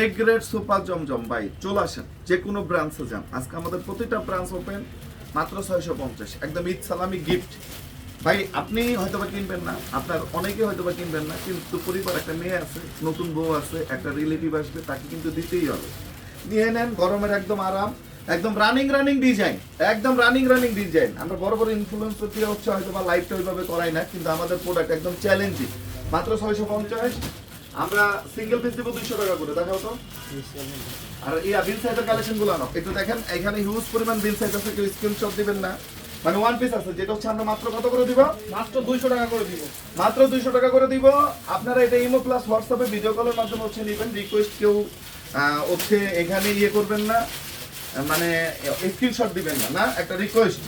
এ grade super জমজম, ভাই, চলে আসেন, যে কোনো ব্রাঞ্চে যান। আজকে আমাদের প্রতিটা ব্রাঞ্চ ওপেন মাত্র ছয়শো পঞ্চাশ। একদম ঈদ সালামি গিফট ভাই, আপনি হয়তো বা কিনবেন না, আপনার অনেকে হয়তো বা কিনবেন না, কিন্তু পরিবার, একটা মেয়ে আছে, নতুন বউ আছে, একটা রিলেটিভ আসবে, তাকে কিন্তু দিতেই হবে। নিয়ে নেন, গরমের একদম আরাম, একদম রানিং রানিং ডিজাইন একদম রানিং রানিং ডিজাইন আমরা বড় বড় ইনফ্লুয়েন্সার দিয়ে হচ্ছে হয়তো বা লাইভটা ওইভাবে করাই না, কিন্তু আমাদের প্রোডাক্ট একদম চ্যালেঞ্জিং মাত্র ছয়শো পঞ্চাশ আমরা সিঙ্গেল পিস দিব দুইশো টাকা করে দেখাও তো। আর এই বিল সাইজের কালেকশনগুলো আনো। একটু দেখেন এখানে হিউজ পরিমাণ বিল সাইজ আছে কেউ স্ক্রিনশট দিবেন না। মানে ওয়ান পিস আছে যেটা হচ্ছে আমরা মাত্র কত করে দিব? মাত্র দুইশো টাকা করে দিব। মাত্র দুইশো টাকা করে দিব। আপনারা এটা ইমো প্লাস হোয়াটসঅ্যাপে ভিডিও কলের মাধ্যমে হচ্ছে নেবেন। রিকোয়েস্ট কেউ হচ্ছে এখানে ইয়ে করবেন না। মানে স্ক্রিনশট দিবেন না না? একটা রিকোয়েস্ট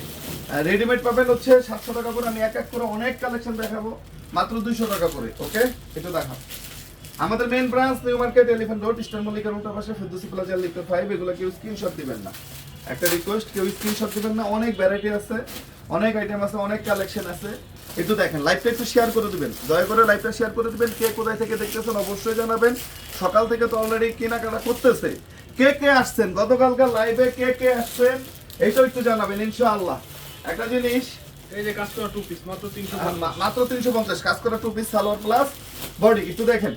রেডিমেড পাবেন হচ্ছে সাতশো টাকা করে। আমি এক এক করে অনেক কালেকশন দেখাবো। মাত্র দুইশো টাকা করে ওকে এটা দেখাবো আমাদের main branch new market elephant road Eastern মল্লিকার উল্টা পাশে ফেরদৌসি প্লাজা লিখতে ফাইভ এগুলো কেউ স্ক্রিনশট দিবেন না। একটা রিকোয়েস্ট কেউ স্ক্রিনশট দিবেন না, অনেক ভ্যারাইটি আছে, অনেক আইটেম আছে, অনেক কালেকশন আছে। একটু দেখেন লাইভটা একটু শেয়ার করে দিবেন। দয়া করে লাইভটা শেয়ার করে দিবেন, কে কোথায় থেকে দেখতেছেন অবশ্যই জানাবেন। সকাল থেকে তো অলরেডি কেনাকাটা করতেছে। কে কে আসছেন? গতকালকার লাইভে কে কে আসছেন? এইটাও একটু জানাবেন, ইনশাআল্লাহ। একটা জিনিস এই যে কাজ করা টু পিস মাত্র কাজ করা two piece salwar plus body একটু দেখেন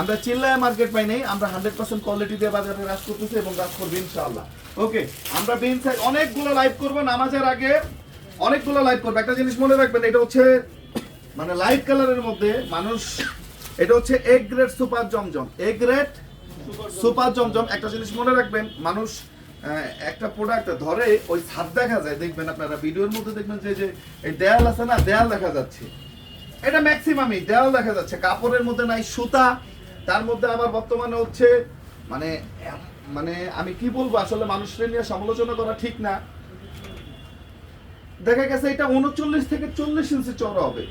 আমরা চিল্লায় মার্কেট পাই নেই আমরা হান্ড্রেড পার্সেন্ট কোয়ালিটি দিয়ে বাজারে রাজ করতেছি এবং রাজ করব ইনশাআল্লাহ। ওকে আমরা বিন সাইড অনেকগুলো লাইভ করব নামাজের আগে অনেকগুলো লাইভ করব। একটা জিনিস মনে রাখবেন এটা হচ্ছে মানে লাইট কালারের মধ্যে মানুষ এটা হচ্ছে A grade super Zamzam A grade super Zamzam একটা জিনিস মনে রাখবেন মানুষ একটা প্রোডাক্ট ধরে ওই ছাদ দেখা যায়, দেখবেন আপনারা ভিডিওর মধ্যে দেখবেন যে যে এই দেয়াল আছে না, দেয়াল দেখা যাচ্ছে। এটা ম্যাক্সিমামই দেয়াল দেখা যাচ্ছে। কাপড়ের মধ্যে নাই সুতা, তার মধ্যে আবার বর্তমানে হচ্ছে মানে মানে আমি কি বলব, আসলে মানুষের নিয়ে সমালোচনা করা ঠিক না। দেখা গেছে এটা উনচল্লিশ থেকে চল্লিশ ইঞ্চি চড়া হবে।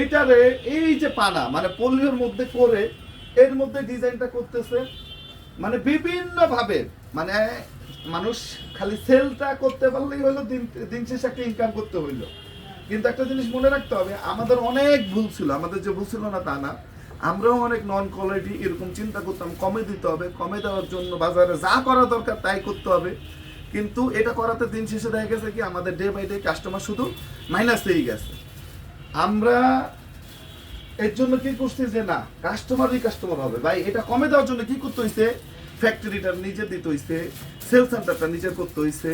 এইটারে এই যে পানা মানে পোলিওর মধ্যে করে, এর মধ্যে ডিজাইনটা করতেছে মানে বিভিন্ন ভাবে মানে মানুষ খালি সেলটা করতে পারলেই হলো, দিন দিন শেষে একটা ইনকাম করতে হইল। কিন্তু একটা জিনিস মনে রাখতে হবে, আমাদের অনেক ভুল ছিল, আমাদের যে ভুল ছিল না তা না। আমরাও অনেক নন কোয়ালিটি এরকম চিন্তা করতাম, কমে দিতে হবে, কমে দেওয়ার জন্য বাজারে যা করা দরকার তাই করতে হবে। কিন্তু এটা করাতে দিন শেষে দেখা গেছে কি, আমাদের ডে বাই ডে কাস্টমার শুধু মাইনাস হয়ে গেছে। আমরা এর জন্য কি করছি যে না কাস্টমারই কাস্টমার হবে। ভাই, এটা কমে দেওয়ার জন্য কি করতে হইছে? ফ্যাক্টরিটা নিজে দিতে হইছে সেল সেন্টারটা নিজে করতে হইছে।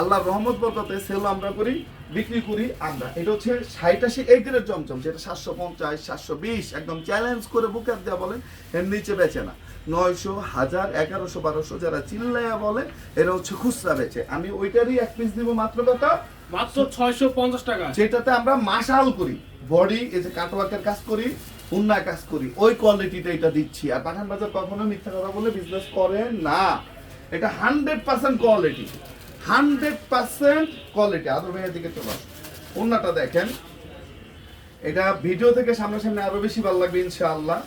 আল্লাহর রহমত বরকতে সেল আমরা করি বিক্রি করি আমরা। এটা হচ্ছে ষাট আশি এই গ্রেড জমজম যেটা সাতশো পঞ্চাশ সাতশো বিশ একদম চ্যালেঞ্জ করে বুকে দেওয়া বলেন এর নিচে বেচে না। নয়শো হাজার এগারোশো বারোশো যারা চিল্লাইয়া বলে এরা হচ্ছে খুচরা বেচে। আমি ওইটারই এক পিস দিব মাত্র কত? মাত্র ছয়শো পঞ্চাশ টাকা। যেটাতে আমরা মাসাল করি। বডি এই যে কাটওয়ার্কের কাজ করি উন্নয় কাজ করি। ওই কোয়ালিটিটা এটা দিচ্ছি। আর পাঠান বাজার কখনো মিথ্যা কথা বলে বিজনেস করে না। এটা hundred percent quality hundred percent quality আদর ভাইয়ের দিকে চলো উন্নাটা দেখেন। এটা ভিডিও থেকে সামনাসামনি আরও বেশি ভালো লাগবে, ইনশাআল্লাহ।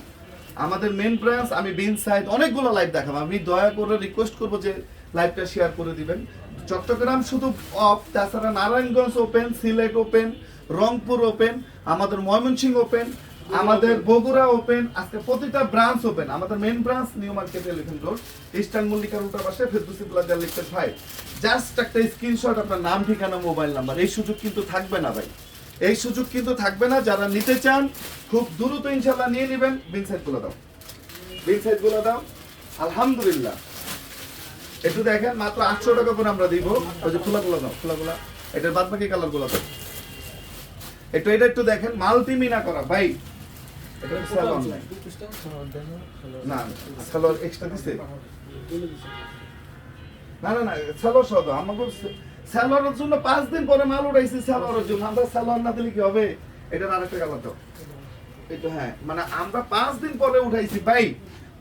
আমাদের মেন ব্রাঞ্চ আমি বিন সাইড অনেকগুলো লাইভ দেখাবো। আমি দয়া করে রিকোয়েস্ট করব যে লাইভটা শেয়ার করে দিবেন। চট্টগ্রাম শুধু অফ তাছাড়া Narayanganj open Sylhet open Rangpur open আমাদের ময়মনসিংহ ওপেন আমাদের বগুড়া ওপেন আজকে প্রতিটা ব্রাঞ্চ ওপেন আমাদের main branch new market elephant road Eastern মল্লিকার উল্টা পাশে ফেরদুসি প্লাজা লিখতে ভাই জাস্ট একটা স্ক্রিনশট আপনার নাম, ঠিকানা মোবাইল নাম্বার এই সুযোগ কিন্তু থাকবে না ভাই। এই সুযোগ কিন্তু থাকবে না, যারা নিতে চান, খুব দ্রুত ইনশাল্লাহ নিয়ে নেবেন। বিন সাইডগুলো দাও। বিন সাইডগুলো দাও। আলহামদুলিল্লাহ। একটু দেখেন, মাত্র আটশো টাকা করে আমরা দিব। ওই যে খোলা গুলো দাও খোলা গুলা এটার বাদ বাকি কালারগুলো দাও। একটু, এটা একটু দেখেন মাল্টি মিনা করা। ভাই না স্যালোয়ার এক্সট্রা দিছে। না না সহ আমাকে স্যালোয়ারের জন্য পাঁচ দিন পরে মাল উঠাইছি স্যালোয়ারের জন্য। আমরা স্যালোয়ার না দিলে কি হবে? এটার আরেকটা কালার দাও। এটা হ্যাঁ মানে আমরা পাঁচ দিন পরে উঠাইছি। ভাই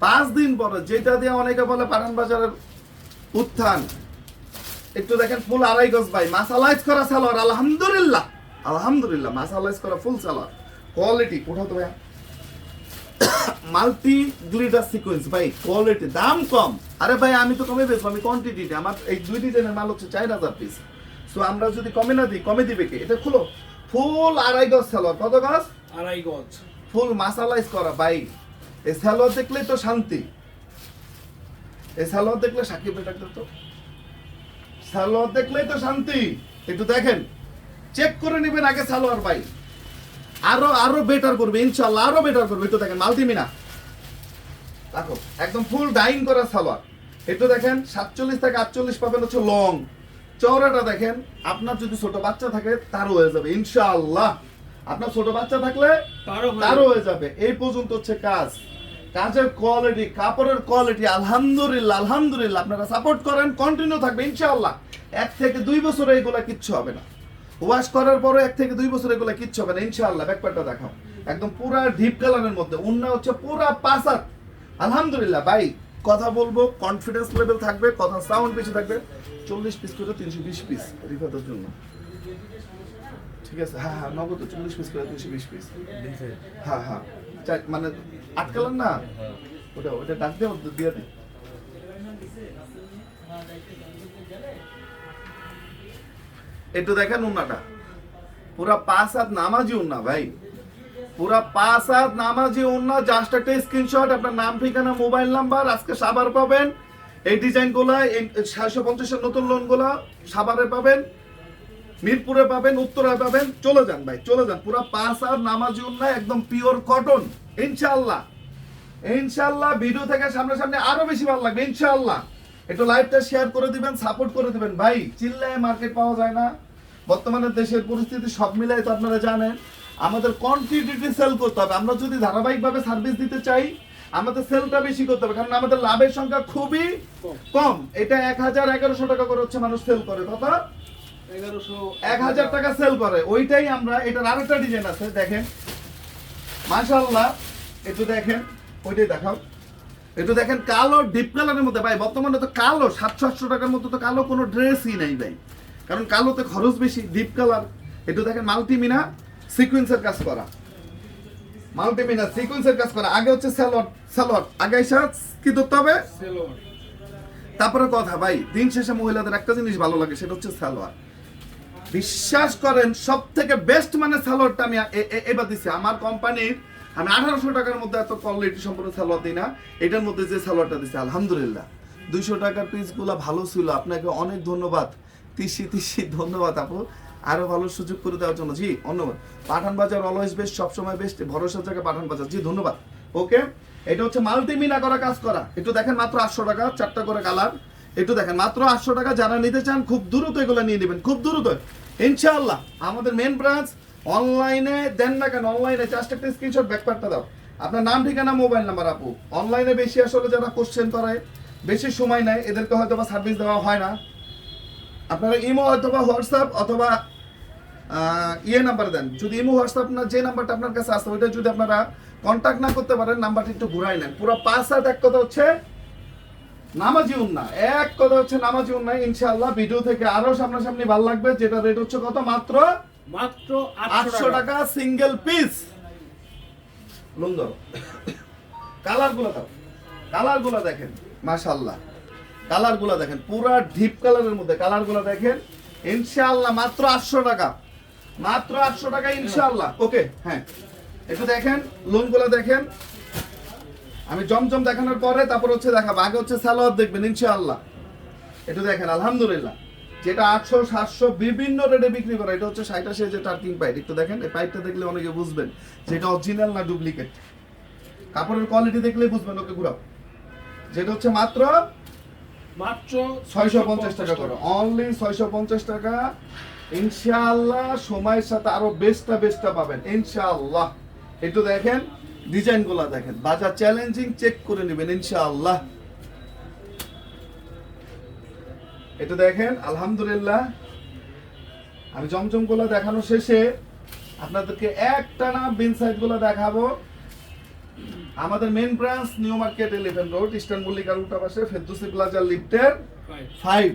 পাঁচ দিন পরে যেটা দিয়ে অনেকে বলে পাঠান বাজারের উত্থান একটু দেখেন ফুল আড়াই গজ ভাই। মাসালাইজ করা সালোয়ার আলহামদুলিল্লাহ। আলহামদুলিল্লাহ মাসালাইজ করা ফুল সালোয়ার। কোয়ালিটি কোথাও তো ভাইয়া। মাল্টি গ্লিটার সিকোয়েন্স ভাই কোয়ালিটি দাম কম। আরে ভাই আমি তো কমে বেচবো আমি কোয়ান্টিটিতে আমার এই দুই ডিজাইনের মাল হচ্ছে চার হাজার পিস সো আমরা যদি কমে না দিই কমে দিবে কে? এটা খুলো। ফুল আড়াই গজ সালোয়ার কত গজ? আড়াই গজ। ফুল মাসালাইজ করা ভাই। এই সালোয়ার দেখলেই তো শান্তি। এই সালোয়ার দেখলে সাকিব ডাক্তার তো সালোয়ার দেখলেই তো শান্তি। একটু দেখেন। চেক করে নেবেন আগে সালোয়ার ভাই। আরও আরও বেটার করবে ইনশাল্লাহ আরও বেটার করবে। একটু দেখেন মাল্টিমিনা দেখো একদম ফুল ডাইং করা সালোয়ার। একটু দেখেন সাতচল্লিশ থেকে আটচল্লিশ পাবেন হচ্ছে লং চওড়াটা দেখেন আপনার যদি ছোট বাচ্চা থাকে তারও হয়ে যাবে ইনশাআল্লাহ। আপনার ছোট বাচ্চা থাকলে তারও হয়ে তারও হয়ে যাবে। এই পর্যন্ত হচ্ছে কাজ। কাজের কোয়ালিটি কাপড়ের কোয়ালিটি আলহামদুলিল্লাহ আলহামদুলিল্লাহ। আপনারা সাপোর্ট করেন কন্টিনিউ থাকবে ইনশাআল্লাহ। এক থেকে দুই বছরে এগুলা কিচ্ছু হবে না। ওয়াশ করার পরে এক থেকে দুই বছর এগুলা কিচ্ছু হবে না, ইনশাআল্লাহ। ব্যাকপারটা দেখাও। একদম পুরা ডিপ কালারের মধ্যে অন্য হচ্ছে পুরা পাসার আলহামদুলিল্লাহ, ভাই, কথা বলব কনফিডেন্স লেভেল থাকবে, কথা সাউন্ড বেশি থাকবে। চল্লিশ পিস করে তিনশো বিশ পিস রিফাতের জন্য। ঠিক আছে? হ্যাঁ হ্যাঁ নগদ চল্লিশ পিস করে তিনশো বিশ পিস হ্যাঁ হ্যাঁ। মানে আটকালেন না? ওটা ওটা ডাক দিয়ে দিয়ে একটু দেখেন উন্নাটা। পুরা পাঁচ হাত নামাজি উন্না, ভাই। পুরা পাঁচ হাত নামাজি উন্না জাস্ট একটা স্ক্রিনশট আপনার নাম, ঠিকানা মোবাইল নাম্বার আজকে সাবার পাবেন। এই ডিজাইনগুলা এই সাতশো পঞ্চাশের নতুন লোনগুলা সাবারে পাবেন, মিরপুরে পাবেন, উত্তরায় পাবেন। চলে যান, ভাই, চলে যান। পুরা পাঁচ আর নামাজি উন্না, একদম পিওর কটন ইনশাল্লাহ ইনশাল্লাহ ভিডিও থেকে সামনে সামনে আরও বেশি ভালো লাগবে, ইনশাআল্লাহ। একটু লাইভটা শেয়ার করে দিবেন সাপোর্ট করে দিবেন। ভাই চিল্লায় মার্কেট পাওয়া যায় না। বর্তমানে দেশের পরিস্থিতি সব মিলাই তো আপনারা জানেন। আমাদের কোয়ান্টিটি সেল করতে হবে। আমরা যদি ধারাবাহিকভাবে সার্ভিস দিতে চাই আমাদের সেলটা বেশি করতে হবে। কারণ আমাদের লাভের সংখ্যা খুবই কম। এটা এক হাজার এগারোশো টাকা করে হচ্ছে মানুষ সেল করে। এগারোশো এক হাজার টাকা সেল করে। ওইটাই আমরা এটার আরেকটা ডিজাইন আছে দেখেন। মাশাল্লাহ একটু দেখেন। ওইটাই দেখাও। একটু দেখেন কালো ডিপ কালারের মধ্যে, ভাই, বর্তমানে তো কালো সাতশো আটশো টাকার মতো তো কালো কোনো ড্রেসই নাই, ভাই। কারণ কালোতে খরচ বেশি ডিপ কালার একটু দেখেন মাল্টিমিনা সিকুয়েন্সের কাজ করা। মাল্টিমিনা সিকুয়েন্সের কাজ করা। আগে হচ্ছে স্যালোয়ার স্যালোয়ার আগে এসে কি ধরতে হবে তারপরে কথা, ভাই, দিন শেষে মহিলাদের একটা জিনিস ভালো লাগে, সেটা হচ্ছে সালোয়ার বিশ্বাস করেন সব থেকে বেস্ট মানে সালোয়ারটা আমি এবার দিচ্ছি আমার কোম্পানির আমি আঠারোশো টাকার মধ্যে এত কোয়ালিটি সম্পূর্ণ সালোয়ার দিই না। এটার মধ্যে যে সালোয়ারটা দিচ্ছি আলহামদুলিল্লাহ। দুইশো টাকার পিসগুলো ভালো ছিল। আপনাকে অনেক ধন্যবাদ। তিসি তিসি, ধন্যবাদ আপু। আরও ভালো সুযোগ করে দেওয়ার জন্য। জি, ধন্যবাদ। পাঠান বাজার অলওয়েজ বেস্ট সবসময় বেস্ট ভরসার জায়গায় পাঠান বাজার জি, ধন্যবাদ। ওকে? এটা হচ্ছে মাল্টিমিনা করা কাজ করা। একটু দেখেন মাত্র আটশো টাকা, চারটা করে কালার। একটু দেখেন, মাত্র আটশো টাকা। যারা নিতে চান, খুব দ্রুত এগুলো নিয়ে নেবেন। খুব দ্রুত। ইনশাআল্লাহ। আমাদের মেন ব্রাঞ্চ অনলাইনে দেন না কেন? অনলাইনে জাস্ট একটা স্ক্রিনশট ব্যাকপারটা দাও। আপনার নাম, ঠিকানা মোবাইল নাম্বার আপু। অনলাইনে বেশি আসলে যারা কোশ্চেন করায়, বেশি সময় নেয়, এদেরকে হয়তো বা সার্ভিস দেওয়া হয় না। আপনারা ইমো অথবা হোয়াটসঅ্যাপ অথবা ইয়ে নাম্বার দেন। যদি ইমো, হোয়াটসঅ্যাপ না, যে নাম্বারটা আপনার কাছে আসে ওইটা যদি আপনারা কন্ট্যাক্ট না করতে পারেন নাম্বারটা একটু ঘুরাই নেন। পুরো পাঁচ হাত এক কথা হচ্ছে, নামাজি উন্না। এক কথা হচ্ছে, নামাজি উন্না, ইনশাআল্লাহ ভিডিও থেকে আরও সামনাসামনি ভালো লাগবে, যেটা রেট হচ্ছে কত? মাত্র মাত্র আটশো আটশো টাকা। টাকা সিঙ্গেল পিস লোন ধরো কালারগুলো দাও। কালারগুলো দেখেন মাশাল্লাহ কালারগুলো দেখেন পুরা ডিপ কালারের মধ্যে কালারগুলো দেখেন। ইনশাআল্লাহ মাত্র আটশো টাকা। মাত্র আটশো টাকা ইনশাআল্লাহ। ওকে হ্যাঁ। একটু দেখেন লোনগুলো দেখেন। আমি জমজম দেখানোর পরে তারপর হচ্ছে দেখাবো। আগে হচ্ছে সালোয়ার দেখবেন ইনশাআল্লাহ। একটু দেখেন আলহামদুলিল্লাহ। যেটা আটশো সাতশো বিভিন্ন রেটে বিক্রি করে এটা হচ্ছে ষাট আশি হাজার টার্কিং পাইপ একটু দেখেন এই পাইপটা দেখলে অনেকে বুঝবেন যেটা অরিজিনাল না ডুপ্লিকেট কাপড়ের কোয়ালিটি দেখলে বুঝবেন ওকে ঘুরাও। যেটা হচ্ছে মাত্র মাত্র ছয়শো পঞ্চাশ টাকা করে। অনলি ছয়শো পঞ্চাশ টাকা। ইনশাআল্লাহ সময়ের সাথে আরও বেস্টটা বেস্টটা পাবেন ইনশাআল্লাহ। একটু দেখেন ডিজাইনগুলা দেখেন। বাজার চ্যালেঞ্জিং চেক করে নেবেন ইনশাআল্লাহ। এটা দেখেন, আলহামদুলিল্লাহ। আমি জমজমগুলা দেখানো শেষে আপনাদেরকে একটা না বিন সাইডগুলো দেখাবো। আমাদের main branch new market elephant road Eastern মল্লিকার উল্টা পাশে ফেরদুসি প্লাজা লিফটের ফাইভ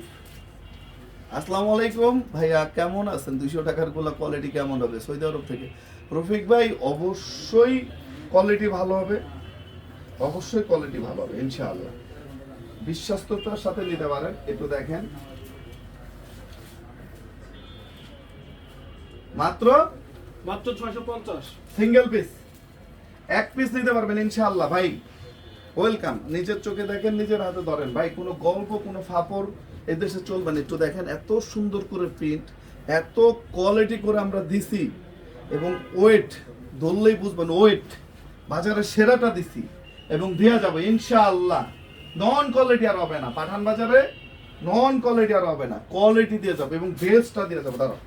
আসসালামু আলাইকুম। ভাইয়া, কেমন আছেন? দুইশো টাকারগুলা কোয়ালিটি কেমন হবে? সৌদি আরব থেকে। রফিক ভাই, অবশ্যই কোয়ালিটি ভালো হবে। অবশ্যই কোয়ালিটি ভালো হবে, ইনশাআল্লাহ। বিশ্বস্ততার সাথে নিতে পারেন। একটু দেখেন। মাত্র? মাত্র ছয়শো পঞ্চাশ। সিঙ্গেল পিস এক পিস নিতে পারবেন ইনশাআল্লাহ ভাই। ওয়েলকাম নিজের চোখে দেখেন নিজের হাতে ধরেন। ভাই কোনো গল্প কোনো ফাপড় এদেশে চলবে না। একটু দেখেন এত সুন্দর করে প্রিন্ট এত কোয়ালিটি করে আমরা দিছি এবং ওয়েট ধরলেই বুঝবেন ওয়েট বাজারে সেরাটা দিছি এবং দেওয়া যাবে ইনশাআল্লাহ। নন কোয়ালিটি আর হবে না। পাঠান বাজারে নন কোয়ালিটি আর হবে না। কোয়ালিটি দিয়ে যাবে এবং বেস্টটা দিয়ে যাবে। দাঁড়াও।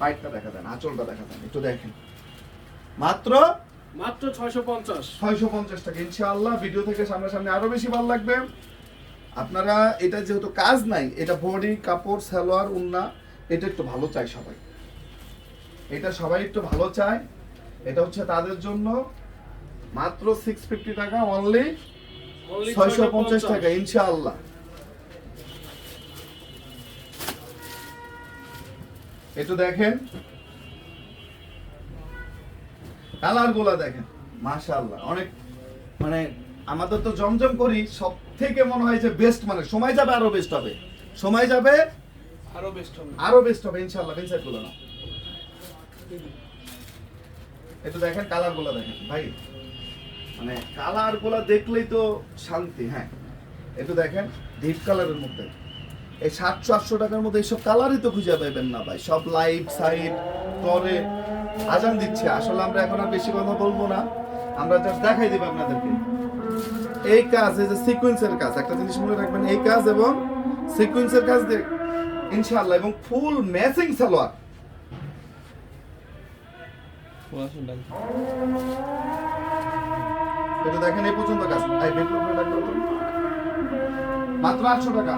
পাইটটা দেখা দেন আঁচলটা দেখা দেন একটু দেখেন। মাত্র মাত্র ছয়শো পঞ্চাশ। ছয়শো পঞ্চাশ টাকা। ইনশাআল্লাহ ভিডিও থেকে সামনাসামনি আরও বেশি ভালো লাগবে। আপনারা এটা যেহেতু কাজ নাই এটা বডি কাপড় সালোয়ার উন্না এটা একটু ভালো চাই সবাই। এটা সবাই একটু ভালো চায়। এটা হচ্ছে তাদের জন্য মাত্র সিক্স ফিফটি টাকা অনলি ছয়শো পঞ্চাশ টাকা ইনশাআল্লাহ। একটু দেখেন। কালারগুলা দেখেন মাশাআল্লাহ। অনেক মানে আমাদের তো জমজম করি সব থেকে মনে হয় যে বেস্ট মানে সময় যাবে আরও বেস্ট হবে। সময় যাবে আরও বেস্ট হবে। আরও বেস্ট হবে ইনশাআল্লাহগুলো না। একটু দেখেন কালারগুলো দেখেন ভাই। মানে কালারগুলো দেখলেই তো শান্তি হ্যাঁ। একটু দেখেন ডিপ কালারের মধ্যে। এই সাতশো, আটশো টাকার মধ্যে এইসব কালারই তো খুঁজে পাইবেন না ভাই। সব লাইট সাইড করে আজান দিচ্ছে। আসলে আমরা এখন আর বেশি কথা বলব না। আমরা জাস্ট দেখাই দিব আপনাদেরকে। এই কাজ, এই যে সিকোয়েন্সের কাজ, একটা জিনিস মনে রাখবেন, এই কাজ এবং সিকোয়েন্সের কাজ দেখ ইনশাআল্লাহ, এবং ফুল ম্যাচিং সালোয়ার। এটা দেখেন এই পর্যন্ত কাজ। এই বেড। মাত্র আটশো টাকা।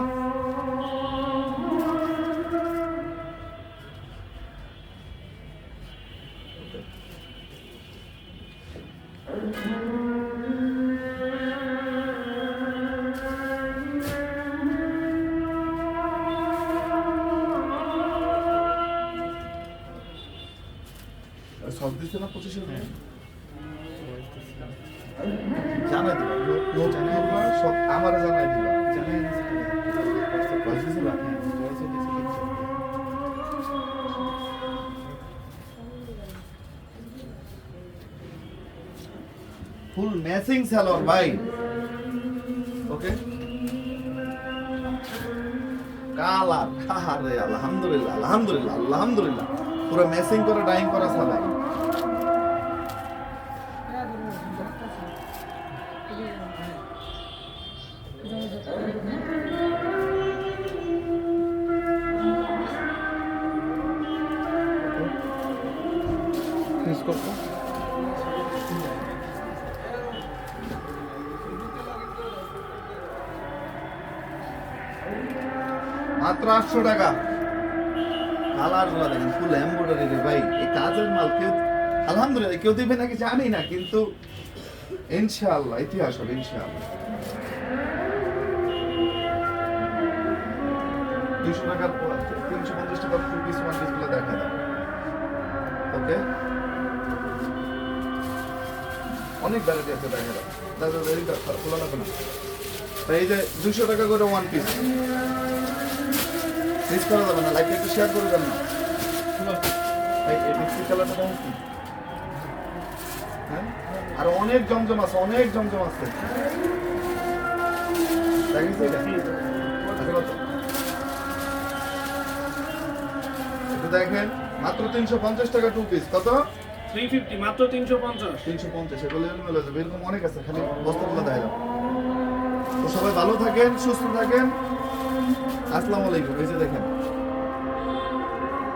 সব দিচ্ছে ফুল ভাই ওকে আলহামদুলিল্লাহ আলহামদুলিল্লাহ আলহামদুলিল্লাহ। পুরো ম্যাচিং করে ডাইং করা সালাই মাত্র আটশো টাকা। কালারগুলো দেখেন, ফুল এমব্রয়ডারি রে ভাই। এই কাজের মাল কেউ আলহামদুলিল্লাহ, কেউ দিবে নাকি জানি না, কিন্তু ইনশাআল্লাহ, ইতিহাস হবে, ইনশাআল্লাহ। দুইশো টাকার তিনশো পঞ্চাশ টাকার ফুল পিস ওয়ান পিসগুলো দেখা ওকে অনেক ভ্যারাইটি আছে দেখা এইটা খোলা লাগবে না। তো এই যে দুইশো টাকা করে ওয়ান পিস মিস করা যাবে না লাইক একটু শেয়ার করবেন না। এই এই কালারটা দেখেন কি হ্যাঁ? আর অনেক জমজম আছে, অনেক জমজম আছে। আচ্ছা? দেখেন, মাত্র তিনশো পঞ্চাশ টাকা টু পিস কত? থ্রি ফিফটি মাত্র অনেক আছে, খালি তো সবাই ভালো থাকেন, সুস্থ থাকেন। আসসালামু আলাইকুম, এই যে দেখেন।